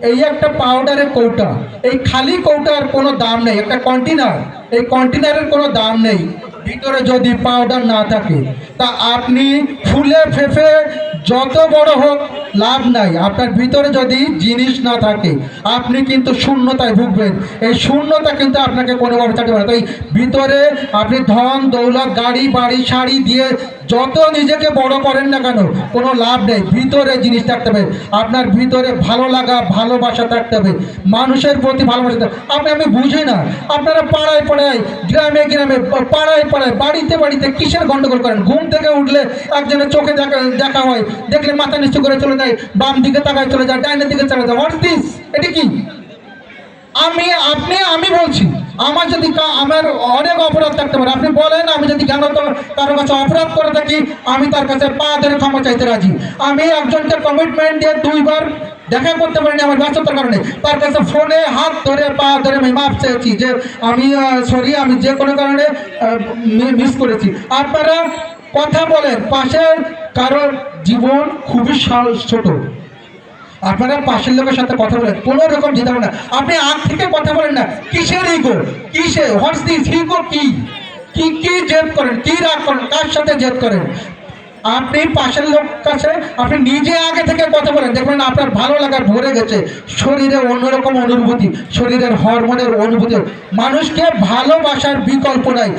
এই একটা পাউডারের কৌটা। এই খালি কৌটার কোনো দাম নেই, একটা কন্টেনার এই কন্টেনারের কোনো দাম নেই। ভিতরে যদি পাউডার না থাকে, তা আপনি ফুলে ফেফে যত বড় হোক লাভ নাই। আপনার ভিতরে যদি জিনিস না থাকে, আপনি কিন্তু শূন্যতায় ভুগবেন। এই শূন্যতা কিন্তু আপনাকে কোনোভাবে থাকতে পারে তাই ভিতরে আপনি ধন, দৌলত, গাড়ি, বাড়ি, শাড়ি দিয়ে যত নিজেকে বড় করেন না কেন, কোনো লাভ নেই। ভিতরে জিনিস থাকতে হবে। আপনার ভিতরে ভালো লাগা, ভালোবাসা থাকতে হবে। মানুষের প্রতি ভালোবাসা। আপনি, আমি বুঝি না। আপনারা পাড়ায় পাড়ায়, গ্রামে গ্রামে, পাড়ায় পাড়ায়, বাড়িতে বাড়িতে কিসের গন্ডগোল করেন? ঘুম থেকে উঠলে একজনের চোখে দেখা দেখা হয়, দেখলে মাথা নিচু করে চলে বাম দিকে তাকায় চলে যায়, ডাইনের দিকে চলে যায়। হোয়াটস দিস এটা কি? আমি, আপনি, আমি বলছি, আমার যদি আমার অনেক অপরাধ থাকতে পারে। আপনি বলেন, আমি যদি জ্ঞানত কারও কাছে অপরাধ করে থাকি, আমি তার কাছে পা ধরে ক্ষমা চাইতে রাজি। আমি একজনকে কমিটমেন্ট দিয়ে দুইবার দেখা করতে পারিনি আমার ব্যস্ততার কারণে। তার কাছে ফোনে হাত ধরে, পা ধরে আমি মাপ চেয়েছি যে আমি সরি আমি যে কোনো কারণে মিস করেছি। আপনারা কথা বলেন পাশের কারোর জীবন খুবই ছোট। আপনারা পাশের লোকের সাথে কথা বলেন, কোনো রকম হবে না। আপনি আগ থেকে কথা বলেন না, কিসের ইগো কিসে? হোয়াটস দিস ইগো কি? কি কি জেদ করেন? কি রাগ করেন? কার সাথে জেদ করেন? আপনি পাশের লোক কাছে, আপনি নিজে আগে থেকে কথা বলেন, দেখবেন আপনার ভালো লাগার ভরে গেছে। শরীরে অন্যরকম অনুভূতি, শরীরের হরমোনের অনুভূতি। মানুষকে ভালোবাসার বিকল্প নাই।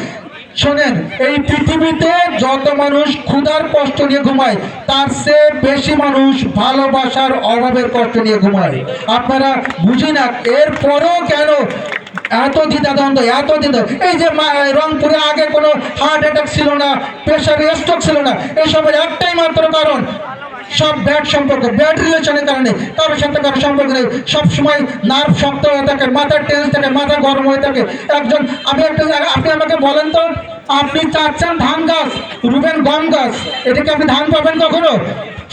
শোনেন, এই পৃথিবীতে যত মানুষ ক্ষুধার কষ্ট নিয়ে ঘুমায়, তার চেয়ে বেশি মানুষ ভালোবাসার অভাবের কষ্ট নিয়ে ঘুমায়। আপনারা বুঝি না, এরপরেও কেন এত দ্বিধাদ্বন্দ্ব, এত দ্বিধা এই যে রংপুরে আগে কোনো হার্ট অ্যাটাক ছিল না প্রেশার স্ট্রোক ছিল না, এসবের একটাই মাত্র কারণ সব ব্যাড সম্পর্ক ব্যাড রিলেশনের কারণে কারোর সাথে কারোর সম্পর্ক নেই। সবসময় নার্ভ শক্ত হয়ে থাকে মাথার টেন্স থাকে, মাথা গরম হয়ে থাকে। একজন আমি একটা, আপনি আমাকে বলেন তো, আপনি চাচ্ছেন ধান গাছ, রুবেন গম গাছ এটাকে আপনি ধান পাবেন কখনো?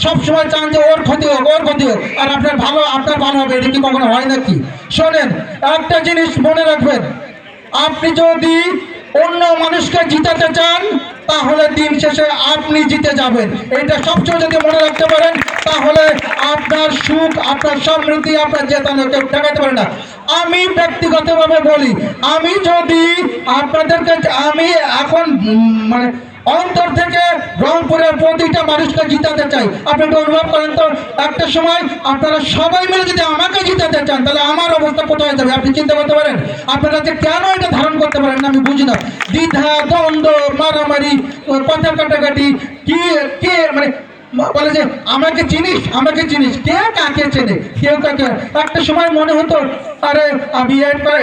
সব সময় চান যে ওর ক্ষতি হোক, ওর ক্ষতি হোক, আর আপনার ভালো আপনার ভালো হবে, এটা কি কখনো হয় নাকি? শোনেন, একটা জিনিস মনে রাখবেন, আপনি যদি অন্য মানুষকে জিতাতে চান তাহলে দিন শেষে আপনি জিতে যাবেন। এটা সবসময় যদি মনে রাখতে পারেন, তাহলে আপনার সুখ, আপনার সমৃদ্ধি, আপনার জেতানো কেউ ঠেকাতে পারে না। আমি ব্যক্তিগতভাবে বলি, আমি যদি আপনাদেরকে, আমি এখন মানে অন্তর থেকে রংপুরের প্রতিটা মানুষকে জিতাতে চাই। আপনি একটু অনুভব করেন তো, একটা সময় আপনারা সবাই মিলে যদি আমাকে জিতাতে চান, তাহলে আমার অবস্থা কোথায় যাবে? আপনি চিন্তা করতে পারেন, আপনারা যে কেন এটা ধারণ করতে পারেন না, আমি বুঝি না। দ্বিধা, দ্বন্দ্ব, মারামারি কথা কাটাকাটি, কি, কে মানে বলে যে আমাকে চিনিস আমাকে চিনিস, কে কাকে চেনে? কেউ কাকে? একটা সময় মনে হতো, আরে, আমি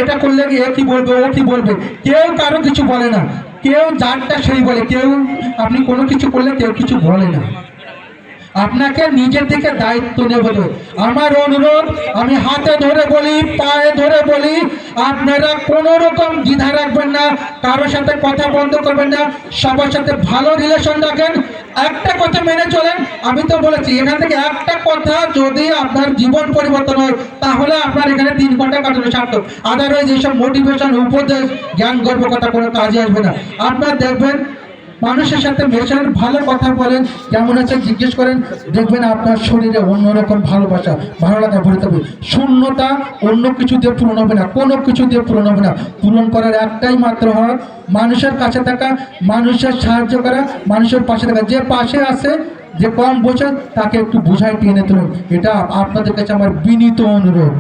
এটা করলে এ কি বলবে, ও কি বলবে? কেউ কারও কিছু বলে না। কেউ যারটা সেই বলে, কেউ আপনি কোনো কিছু করলে কেউ কিছু বলে না। আপনাকে নিজের থেকে দায়িত্ব নেব আমার অনুরোধ, আমি হাতে ধরে বলি, পায়ে ধরে বলি, আপনারা কোনো রকম দ্বিধা রাখবেন না, কারোর সাথে কথা বন্ধ করবেন না, সবার সাথে ভালো রিলেশন রাখেন একটা কথা মেনে চলেন। আমি তো বলেছি, এখান থেকে একটা কথা যদি আপনার জীবন পরিবর্তন হয়, তাহলে আপনার এখানে তিন ঘণ্টা কাটানো সার্থক। আদারওয়াইজ এইসব মোটিভেশন উপদেশ, জ্ঞান, গর্ব কথা কোনো কাজে আসবে না। আপনার দেখবেন মানুষের সাথে মেশেন ভালো কথা বলেন, কেমন আছে জিজ্ঞেস করেন, দেখবেন আপনার শরীরে অন্যরকম ভালোবাসা, ভালো লাগা ভরে থাকবে। শূন্যতা অন্য কিছু দিয়ে পূরণ হবে না, কোনো কিছু দিয়ে পূরণ হবে না। পূরণ করার একটাই মাত্র হয়, মানুষের কাছে থাকা, মানুষের সাহায্য করা, মানুষের পাশে থাকা। যে পাশে আছে, যে কম বোঝে, তাকে একটু বুঝাই টেনে তুলুন। এটা আপনাদের কাছে আমার বিনীত অনুরোধ।